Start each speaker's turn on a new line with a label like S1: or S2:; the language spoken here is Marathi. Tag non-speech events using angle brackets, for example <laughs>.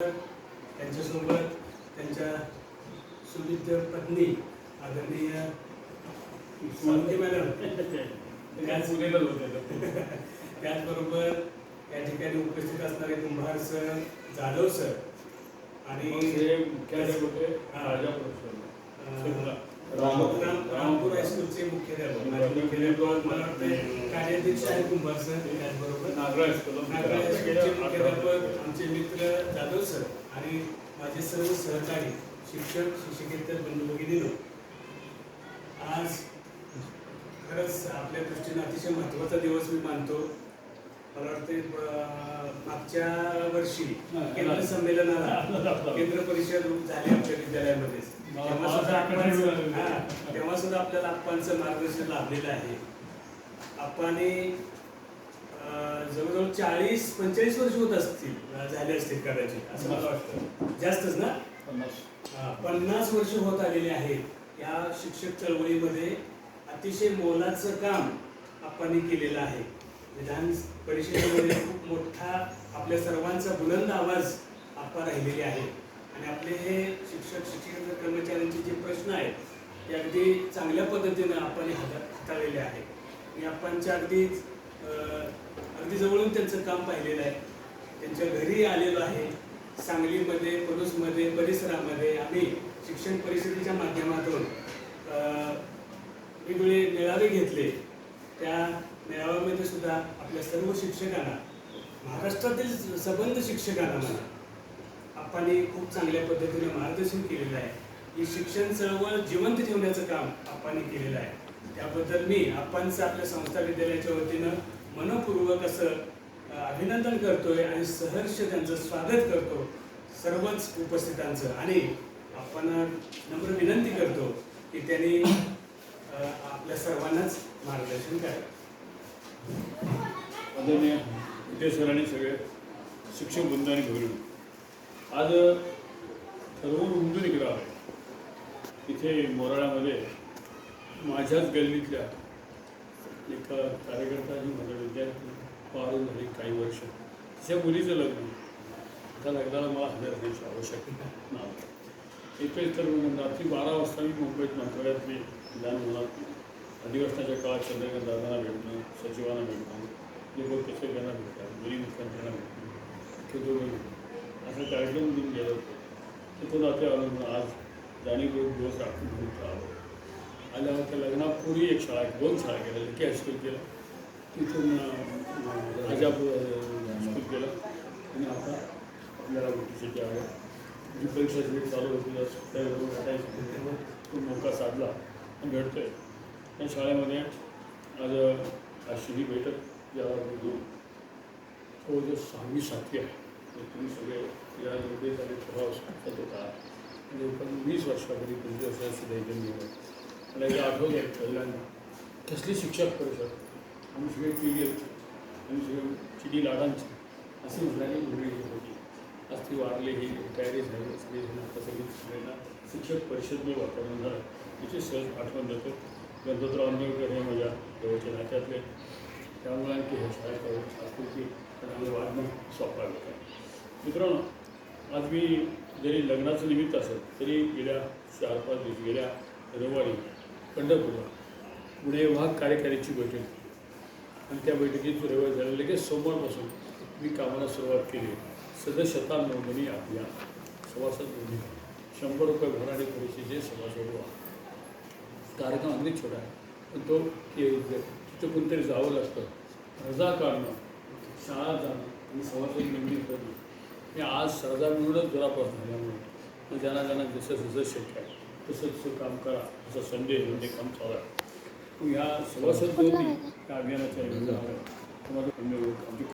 S1: त्यांच्यासोबत त्यांच्या सुविद्य पत्नी आदरणीय मॅडम. त्याच <laughs> त्याचबरोबर या ठिकाणी उपस्थित असणारे कुंभार सर जाधव सर आणि अं, राम- रामपूर हायस्कूलचे मुख्याध्यापक माझे मुख्याध्यापक मला वाटतं कार्याध्यक्ष आहे कुंभार सर त्याचबरोबर हायस्कूलचे मुख्याध्यापक आमचे मित्र जाधव सर आणि माझे सर्व सहकारी शिक्षक शिक्षकेतर बंधू भगिनीनो आज खरंच आपल्या दृष्टीने अतिशय महत्त्वाचा दिवस मी मानतो. मला वाटते मागच्या वर्षी केंद्र संमेलनाला केंद्र परिषद झाली आमच्या विद्यालयामध्ये. तेव्हा सुद्धा आपण तेव्हा सुद्धा आपल्याला आप्पांचं मार्गदर्शन लाभलेलं आहे. आप्पाने जवळजवळ चाळीस पंचेचाळीस वर्ष होत असतील झाले असतील कदाचित असं मला वाटतं. जास्तच ना? पन्नास. वर्ष होत आलेली आहेत. या शिक्षक चळवळीमध्ये अतिशय मोलाचं काम आपण केलेलं आहे. विधान परिषदेमध्ये खूप मोठा आपल्या सर्वांचा बुलंद आवाज आपण राहिलेले आहे आणि आपले हे शिक्षक शिक्षक कर्मचाऱ्यांचे जे प्रश्न आहेत ते अगदी चांगल्या पद्धतीनं आपण हाता हाताळलेले आहे आणि आपणच्या अगदी अगदी जवळून त्यांचं काम पाहिलेलं आहे. त्यांच्या घरी आलेलो आहे. सांगलीमध्ये पलूसमध्ये परिसरामध्ये आम्ही शिक्षण परिषदेच्या माध्यमातून वेगवेगळे मेळावे घेतले. त्या मेळाव्यामध्ये सुद्धा आपल्या सर्व शिक्षकांना महाराष्ट्रातील सबंध शिक्षकांना म्हणा आपण खूप चांगल्या पद्धतीने मार्गदर्शन केलेलं आहे. ही शिक्षण चळवळ जिवंत ठेवण्याचं काम आप्पांनी केलेलं आहे. त्याबद्दल मी आप्पांचं आपल्या संस्था विद्यालयाच्या वतीनं मनपूर्वक असं अभिनंदन करतोय आणि सहर्ष त्यांचं स्वागत करतो सर्वच उपस्थितांचं. आणि आपण नम्र विनंती करतो की त्यांनी आपल्या सर्वांनाच मार्गदर्शन करावं.
S2: आदरणीय विद्या सगळे शिक्षक बंधू आणि भरून आज सर्व उमजून इकडं इथे आहे माझ्याच गल्लीतल्या एक कार्यकर्ता आणि माझ्या विद्यार्थी पारून झाली काही वर्ष. तिच्या मुलीचं लग्न. त्या लग्नाला मला हजर राहण्याची आवश्यकता नाही. एकच तर रात्री बारा वाजता मी मुंबईत मंत्रालयातले विधान मुलात अधिवेशनाच्या काळात चंद्रकांत दादांना भेटणं सचिवांना भेटणं लेखक कचेऱ्यांना भेटणं गरीब मुख्यमंत्र्यांना भेटणं खेदोडे असं कार्यक्रम घेऊन गेलो होतो. तर तो आलो म्हणून आज जाणीव दिवस राखून घेऊन आलो आल्यावर त्या लग्नापूर्वी एक शाळा दोन शाळा केल्या लकी हायस्कूल केलं. तिथून राजापूर हायस्कूल केलं. आणि आता आपल्याला गोष्टीसाठी आलं जी परीक्षा जी चालू होती त्या तो मौका साधला आणि भेटतोय त्या शाळेमध्ये आज अशी ही बैठक ज्याला बोलतो तो जो सहावी सातवी आहे तुम्ही सगळे या निर्देश आणि प्रभाव सांगत होता म्हणजे पण वीस वर्षापूर्वी तुमचे पंचवीस वर्षाची दैनंदिन गेलं मला हे आठवत आहे पहिल्यांदा कसली शिक्षक परिषद आम्ही सगळे पिढी आम्ही सगळे चिडी लाडांची असे म्हणाली मुलगी होती आज ती वाढले ही तयारी झाली सगळी जण आता सगळी सगळ्यांना शिक्षक परिषद मी वातावरण झालं याची सहज आठवण देतो गणपतराव आंबेडकर हे माझ्या जवळच्या नात्यातले त्यामुळे आणखी हे शाळेत आकृती आणि वाढणं सोपा होतं मित्रांनो आज मी जरी लग्नाचं निमित्त असेल तरी गेल्या चार पाच दिवस गेल्या रविवारी पंढरपूरला पुणे वाघ कार्यकारीची बैठक आणि त्या बैठकीत रविवारी झाले लगेच सोमवारपासून मी कामाला सुरुवात केली. सदस्यता नोंदणी अभियान सभासद नोंदणी. शंभर रुपये भराडी परिषदेचे सभासद व्हा. कार्यक्रम अगदी छोटा आहे. पण तो तिथं कोणतरी जावं लागतं. रजा काढणं शाळा जाणं आणि सभासद नोंदणी करणं. हे आज रजा मिळूनच दुरापास झाल्यामुळे ज्यांना ज्यांना जसं जसं शक्य आहे तसं तसं काम करा असं संदेश म्हणजे काम चालू आहे ह्या सभासद नोंदणी या अभियानाच्या तुम्हाला